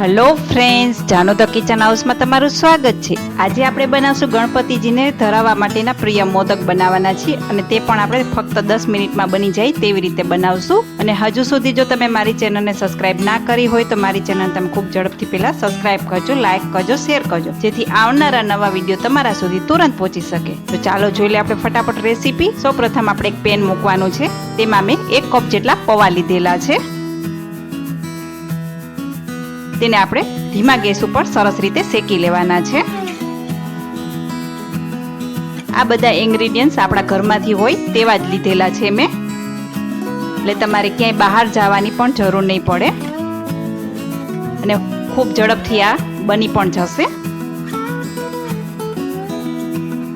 Hello friends Jano the kitchen હાઉસમાં તમારું સ્વાગત છે. આજે આપણે બનાવશું ગણપતિજીને ધરાવવા માટેના પ્રિય મોદક બનાવવાના છીએ અને તે પણ આપણે ફક્ત દસ મિનિટમાં બની જાય તેવી રીતે બનાવશું. અને હજુ સુધી જો તમે મારી ચેનલને સબસ્ક્રાઇબ ના કરી હોય તો મારી ચેનલ તમે ખૂબ ઝડપથી પહેલા સબસ્ક્રાઇબ કરજો લાઇક કરજો શેર કરજો. જેથી આવનારા નવા વીડિયો તમારા સુધી તુરંત પહોંચી શકે. તો ચાલો જોઈ લે આપણે ફટાફટ રેસીપી સૌપ્રથમ આપણે એક પેન મૂકવાનું છે. તેમાં મેં એક કપ જેટલા પૌવા લીધેલા છે. તેને આપણે ધીમા ગેસ ઉપર સરસ રીતે શેકી લેવાના છે. આ બધા ઇન્ગ્રીડિયન્ટ્સ આપણા ઘરમાંથી હોય તેવા જ લીધેલા છે મેં. એટલે તમારે ક્યાંય બહાર જવાની પણ જરૂર નહીં પડે. અને ખૂબ ઝડપથી આ બની પણ જશે.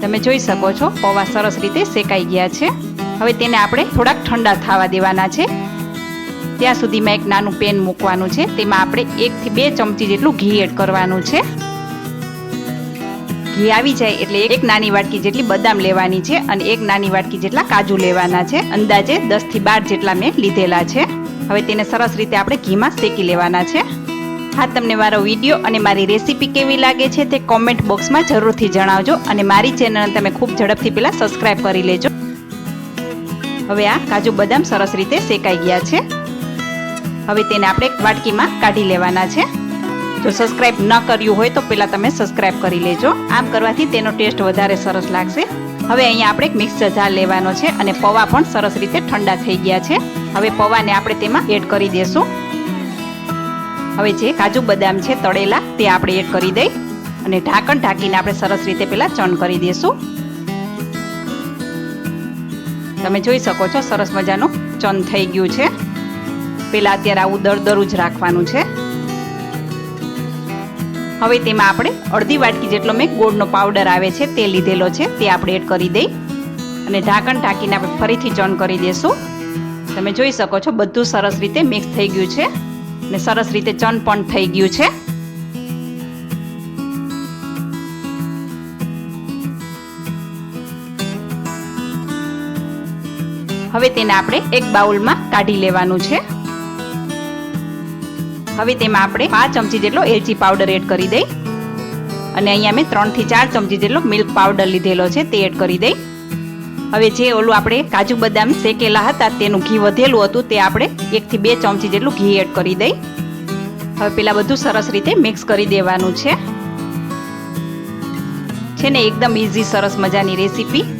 તમે જોઈ શકો છો પૌવા સરસ રીતે શેકાઈ ગયા છે. હવે તેને આપણે થોડાક ઠંડા થવા દેવાના છે. ત્યાં સુધીમાં એક નાનું પેન મૂકવાનું છે. તેમાં આપણે એકથી બે ચમચી જેટલું ઘી એડ કરવાનું છે. ઘી આવી જાય એટલે એક નાની વાટકી જેટલી બદામ લેવાની છે અને એક નાની વાટકી જેટલા કાજુ લેવાના છે. અંદાજે દસથી બાર જેટલા મેં લીધેલા છે. હવે તેને સરસ રીતે આપણે ઘીમાં શેકી લેવાના છે. હા, તમને મારો વીડિયો અને મારી રેસીપી કેવી લાગે છે તે કોમેન્ટ બોક્સમાં જરૂરથી જણાવજો અને મારી ચેનલ તમે ખૂબ ઝડપથી પહેલાં સબસ્ક્રાઇબ કરી લેજો. હવે આ કાજુ બદામ સરસ રીતે શેકાઈ ગયા છે. હવે તેને આપણે વાટકીમાં કાઢી લેવાના છે. જો સબસ્ક્રાઈબ ન કર્યું હોય તો પહેલાં તમે સબસ્ક્રાઈબ કરી લેજો. આમ કરવાથી તેનો ટેસ્ટ વધારે સરસ લાગશે. હવે અહીંયા આપણે એક મિક્સર જાર લેવાનો છે અને પૌવા પણ સરસ રીતે ઠંડા થઈ ગયા છે. હવે પૌવાને આપણે તેમાં એડ કરી દેશું. હવે જે કાજુ બદામ છે તળેલા તે આપણે એડ કરી દઈ અને ઢાંકણ ઢાંકીને આપણે સરસ રીતે પહેલાં ચણ કરી દેશું. તમે જોઈ શકો છો સરસ મજાનું ચંદ થઈ ગયું છે. પેલા અત્યારે આવું દરદરું જ રાખવાનું છે. હવે તેમાં આપણે અડધી વાટકી જેટલો મેં ગોળનો પાવડર આવે છે તે લીધેલો છે, તે આપણે એડ કરી દઈ. અને ઢાંકણ ઢાંકીને આપણે ફરીથી ચર્ન કરી દેશું. તમે જોઈ શકો છો બધું સરસ રીતે મિક્સ થઈ ગયું છે. અને સરસ રીતે ચન પણ થઈ ગયું છે. હવે તેને આપણે એક બાઉલમાં કાઢી લેવાનું છે. હવે તેમાં આપણે પાંચ ચમચી જેટલો એલચી પાવડર એડ કરી દઈ. અને અહીંયા મેં ત્રણથી ચાર ચમચી જેટલો મિલ્ક પાવડર લીધેલો છે, તે એડ કરી દઈ. હવે જે ઓલું આપણે કાજુ બદામ શેકેલા હતા, તેનું ઘી વધેલું હતું, તે આપણે એકથી બે ચમચી જેટલું ઘી એડ કરી દઈ. હવે પેલા બધું સરસ રીતે મિક્સ કરી દેવાનું છે. છે ને, એકદમ ઇઝી સરસ મજાની રેસીપી.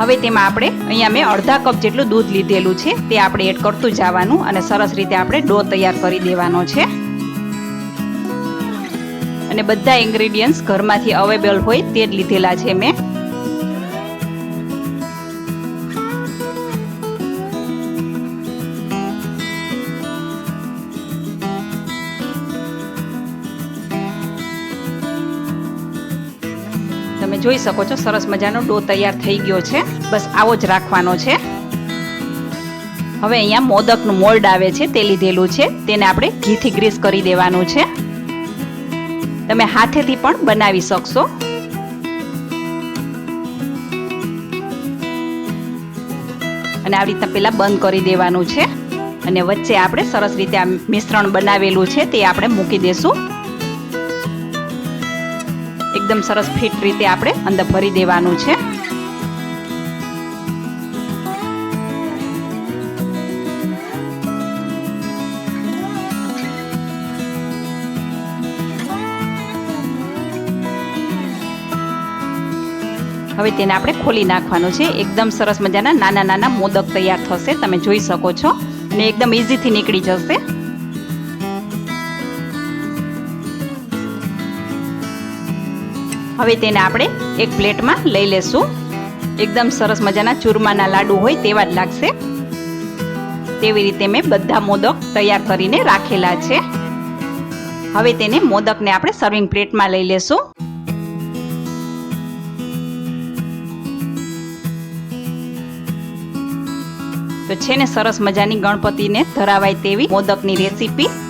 હવે તેમાં આપણે અહીંયા મેં અડધા કપ જેટલું દૂધ લીધેલું છે. તે આપણે એડ કરતું જવાનું અને સરસ રીતે આપણે ડો તૈયાર કરી દેવાનો છે. અને બધા ઇન્ગ્રેડિયન્ટ્સ ઘરમાંથી અવેલેબલ હોય તે જ લીધેલા છે મેં. જોઈ શકો છો, સરસ મજાનો ડો તૈયાર થઈ ગયો છે. બસ આવો જ રાખવાનો છે. હવે અહીંયા મોદકનું મોલ્ડ આવે છે, તે લીધેલું છે. તેને આપણે ઘીથી ગ્રીસ કરી દેવાનું છે. તમે હાથેથી પણ બનાવી શકશો. અને આવી રીતના પહેલાં બંધ કરી દેવાનું છે. અને વચ્ચે આપણે સરસ રીતે આ મિશ્રણ બનાવેલું છે, તે આપણે મૂકી દેશું. એકદમ સરસ ફિટ રીતે આપણે અંદર ભરી દેવાનું છે. હવે તેને આપણે ખોલી નાખવાનું છે. એકદમ સરસ મજાના નાના નાના મોદક તૈયાર થશે. તમે જોઈ શકો છો. અને એકદમ ઇઝીથી નીકળી જશે. હવે તેને આપણે એક પ્લેટમાં લઈ લેશું. એકદમ સરસ મજાના ચૂરમાના લાડુ હોય તેવા જ લાગશે. તેવી રીતે મેં બધા મોદક તૈયાર કરીને રાખેલા છે. હવે તેને મોદકને આપણે સર્વિંગ પ્લેટમાં લઈ લેશું. તો છે ને સરસ મજાની ગણપતિને ધરાવાય તેવી મોદકની રેસીપી.